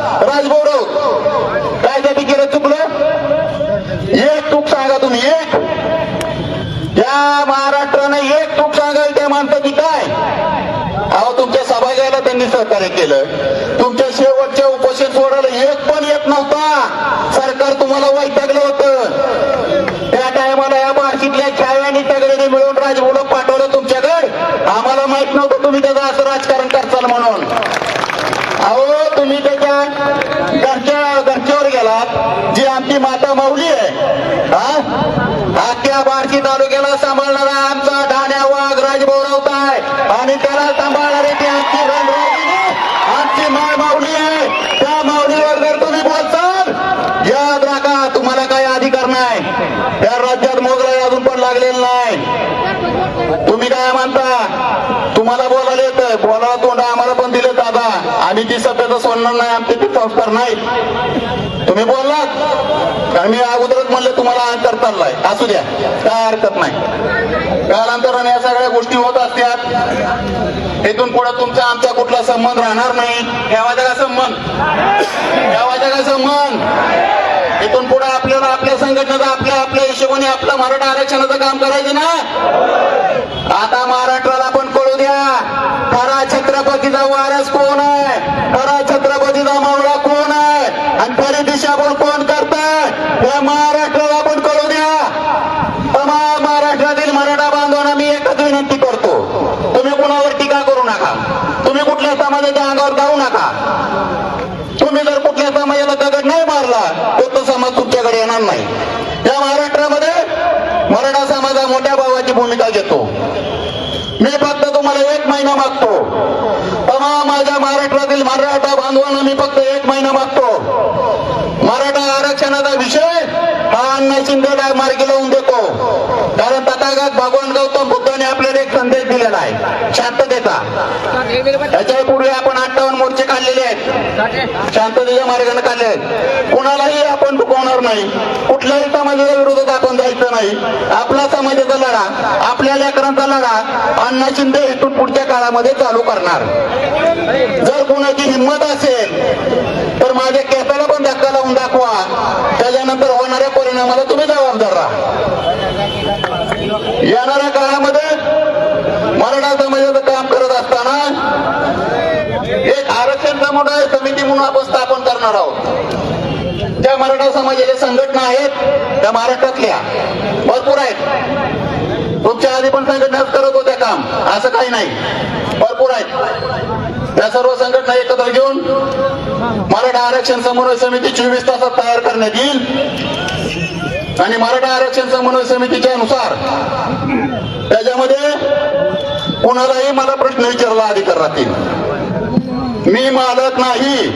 राजभाऊ राऊत काय त्या केलं चुकलं? एक चूक सांगा तुम्ही एक. या महाराष्ट्राने एक तूप सांगाल त्या माणसाची काय? अहो तुमच्या सभागृहाला त्यांनी सहकार्य केलं. तुमच्या शेवटच्या उपोषण सोडायला एक पण येत नव्हता. सरकार तुम्हाला वैतागलं होतं. त्या टायमाला या बार्शीतल्या छाव्याने तगड्याने मिळून राजभाऊला पाठवलं तुमच्याकडे. आम्हाला माहीत नव्हतं तुम्ही त्याचं असं राजकारण आमची माता माऊली आहे. हा? बार्शी तालुक्याला सांभाळणारा आमचा ठाण्या वाघ राजभाऊ राऊत आहे. आणि त्याला सांभाळणारे ती आमची रणरागिणी, आमची माळ माऊली आहे. त्या माऊलीवर जर तुम्ही बोलताल याद राखा तुम्हाला काही अधिकार नाही. त्या राज्यात मोगरा अजून पण लागलेला नाही. तुम्ही काय म्हणता तुम्हाला बोलायला येत बोला तोंडा आम्हाला पण दिले दादा. आम्ही ती सभ्यता सोडणार नाही आमचे ते संस्कार नाही तुम्ही बोललात? कारण मी अगोदरच म्हणलं तुम्हाला अंतर चाललाय. असू द्या. काय हरकत नाही. कालांतराने या सगळ्या गोष्टी होत असतात. इथून पुढे तुमचा आमचा कुठला संबंध राहणार नाही. ठेवायचा का संबंध. ठेवायचा का संबंध. इथून पुढे आपल्याला आपल्या संघटनेचा आपल्या आपल्या हिशोबाने आपलं मराठा आरक्षणाचं काम करायचं ना? आता महाराष्ट्राला पण कळू द्या. खरा छत्रपतीचा वारस कोण आहे? खरा छत्र मावळा कोण आहे आणि खरी दिशाभूल कोण करतात या महाराष्ट्राला आपण करू द्या. तमाम महाराष्ट्रातील मराठा बांधवांना मी एकच विनंती करतो. तुम्ही कुणावर टीका करू नका? तुम्ही कुठल्या समाजाच्या अंगावर जाऊ नका. तुम्ही जर कुठल्या समाजाला दगड नाही मारला तर तो समाज तुमच्याकडे येणार नाही. या महाराष्ट्रामध्ये मराठा समाज हा मोठ्या भावाची भूमिका घेतो. मी फक्त तुम्हाला एक महिना मागतो. तमाम माझ्या महाराष्ट्रातील मराठा बांधवांना मी फक्त एक महिना मागतो. आरक्षणाचा विषय? हा अण्णा शिंदेला मार्गी लावून देतो. कारण तथागत भगवान गौतम बुद्धाने आपल्याला एक संदेश दिलेला आहे. शांततेचा. त्याच्या पुढे आपण अठ्ठावन्न मोर्चे काढलेले आहेत. शांततेच्या मार्गाने काढले आहेत. कुणालाही आपण दुखवणार नाही. कुठल्याही समाजाच्या विरोधात आपण जायचं नाही. आपला समाजाचा लढा आपल्या लेकरांचा लढा अण्णा शिंदे इथून पुढच्या काळामध्ये चालू करणार. जर कोणाची हिंमत असेल तर माझ्या केसाला पण धक्का लावून दाखवा त्याच्यानंतर होणाऱ्या परिणामाला तुम्ही जबाबदार राहा येणाऱ्या काळामध्ये मराठा समाजाचं काम करत असताना एक आरक्षण समुदाय समिती म्हणून आपण स्थापन करणार आहोत. ज्या मराठा समाजाच्या संघटना आहेत त्या महाराष्ट्रातल्या. भरपूर आहेत. तुमच्या आधी पण संघटनाच करत होत्या काम. असं काही नाही. भरपूर आहेत. त्या सर्व संघटना एकत्र घेऊन मराठा आरक्षण समन्वय समिती चोवीस तासात तयार करण्यात येईल. आणि मराठा आरक्षण समन्वय समितीच्या अनुसार त्याच्यामध्ये कोणालाही मला प्रश्न विचारला अधिकार राहतील. मी मालक नाही.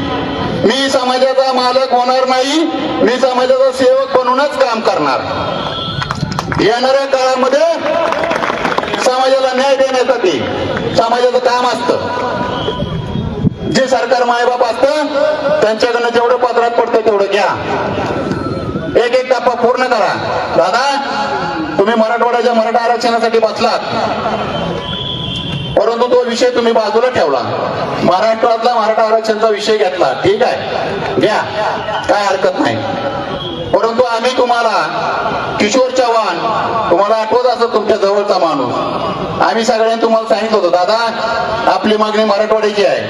मी समाजाचा मालक होणार नाही. मी समाजाचा सेवक बनूनच काम करणार. येणाऱ्या काळामध्ये समाजाला न्याय देण्यासाठी समाजाचं काम असतं. जे सरकार मायबाप असतं त्यांच्याकडनं जेवढं पत्रात पडतं तेवढं घ्या. एक एक टप्पा पूर्ण करा. दादा तुम्ही मराठवाड्याच्या मराठा आरक्षणासाठी बसलात. परंतु तो विषय तुम्ही बाजूला ठेवला. महाराष्ट्रातला मराठा आरक्षणचा विषय घेतला. ठीक आहे. घ्या. काय हरकत नाही. परंतु आम्ही तुम्हाला किशोर चव्हाण तुम्हाला आठवत असत तुमच्या जवळचा माणूस. आम्ही सगळ्यांनी तुम्हाला सांगितलं होतं दादा आपली मागणी मराठवाड्याची आहे.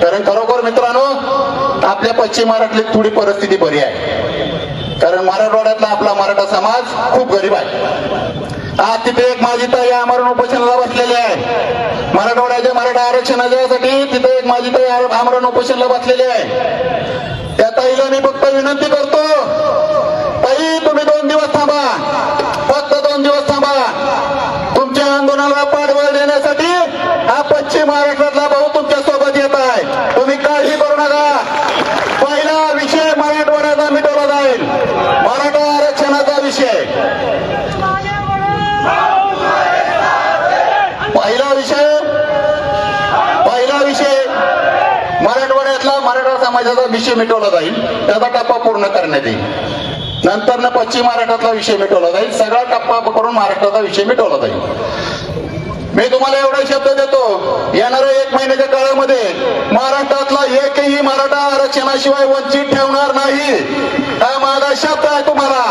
कारण खरोखर मित्रांनो आपल्या पश्चिम महाराष्ट्रातली थोडी परिस्थिती बरी आहे. कारण मराठवाड्यातला आपला मराठा समाज खूप गरीब आहे. आज तिथे एक माझी ताई आमरण उपोषणाला बसलेली आहे. मराठवाड्याच्या मराठा आरक्षणासाठी तिथे एक माझी ताई आमरण उपोषणाला बसलेली आहे. त्या ताईला मी फक्त विनंती करतो ताई तुम्ही दोन दिवस थांबा. फक्त दोन दिवस थांबा. तुमच्या आंदोलनाला पाठबळ देण्यासाठी हा पश्चिम महाराष्ट्र भाऊ तुमच्यासोबत येत आहे तुम्ही काळजी करू नका पहिला विषय मराठवाड्याचा मिटवला जाईल मराठा आरक्षणाचा विषय पहिला विषय पहिला विषय मराठवाड्यातला मराठा समाजाचा विषय मिटवला जाईल त्याचा टप्पा पूर्ण करण्यात येईल. नंतर ना पश्चिम महाराष्ट्रातला विषय मिटवला जाईल सगळा टप्पा करून महाराष्ट्राचा विषय मिटवला जाईल. मी तुम्हाला एवढा शब्द देतो येणाऱ्या एक महिन्याच्या काळामध्ये महाराष्ट्रातला एकही मराठा आरक्षणाशिवाय वंचित ठेवणार नाही. हा माझा शब्द आहे तुम्हाला.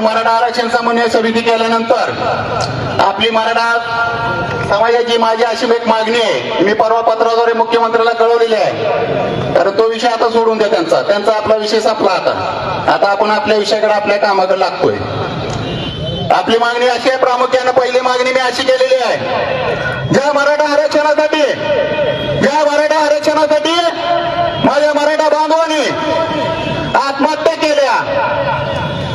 आपण मराठा आरक्षण समन्वय समिती केल्यानंतर आपली मराठा समाजाची माझी अशी एक मागणी आहे. मी परवा पत्राद्वारे मुख्यमंत्र्याला कळवलेली आहे. तर तो विषय आता सोडून द्या त्यांचा. त्यांचा आपला विषय संपला आता. आता आपण आपल्या विषयाकडे आपल्या कामाकडे लागतोय. आपली मागणी अशी आहे प्रामुख्याने पहिली मागणी मी अशी केलेली आहे. ज्या मराठा आरक्षणासाठी ज्या मराठा आरक्षणासाठी माझ्या मराठा बांधवांनी आत्महत्या केल्या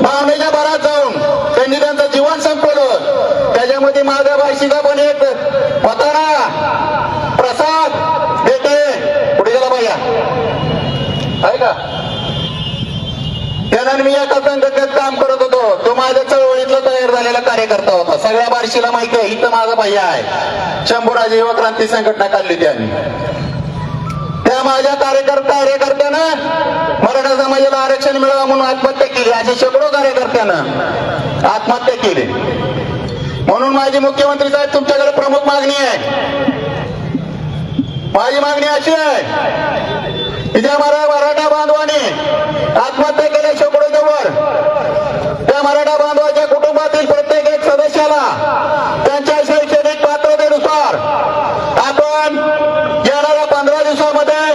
भावनेच्या भरात जाऊन त्यांनी त्यांचं जीवन संपवलं माझ्या बायशीचा पण एक. होताना प्रसाद बेटे. पुढे गेला भैया आहे का? त्यानं मी एका संघटनेत काम करत होतो. तो माझ्या चळवळीतला तयार झालेला कार्यकर्ता होता. सगळ्या बारशीला माहिती आहे इथं माझा भैया आहे. शंभूराजे युवा क्रांती संघटना काढली त्यांनी. त्या माझ्या कार्यकर्ता कार्यकर्त्यानं मराठा समाजाला आरक्षण मिळावं म्हणून आत्महत्या केली. असे शेकडो कार्यकर्त्यानं आत्महत्या केली. म्हणून माझी मुख्यमंत्री साहेब तुमच्याकडे प्रमुख मागणी आहे. माझी मागणी अशी आहे. की ज्या मरा मराठा बांधवाने आत्महत्या केल्या शेकडोजवळ त्या मराठा बांधवाच्या कुटुंबातील प्रत्येक एक सदस्याला त्यांच्या शैक्षणिक पात्रतेनुसार आपण येणाऱ्या पंधरा दिवसामध्ये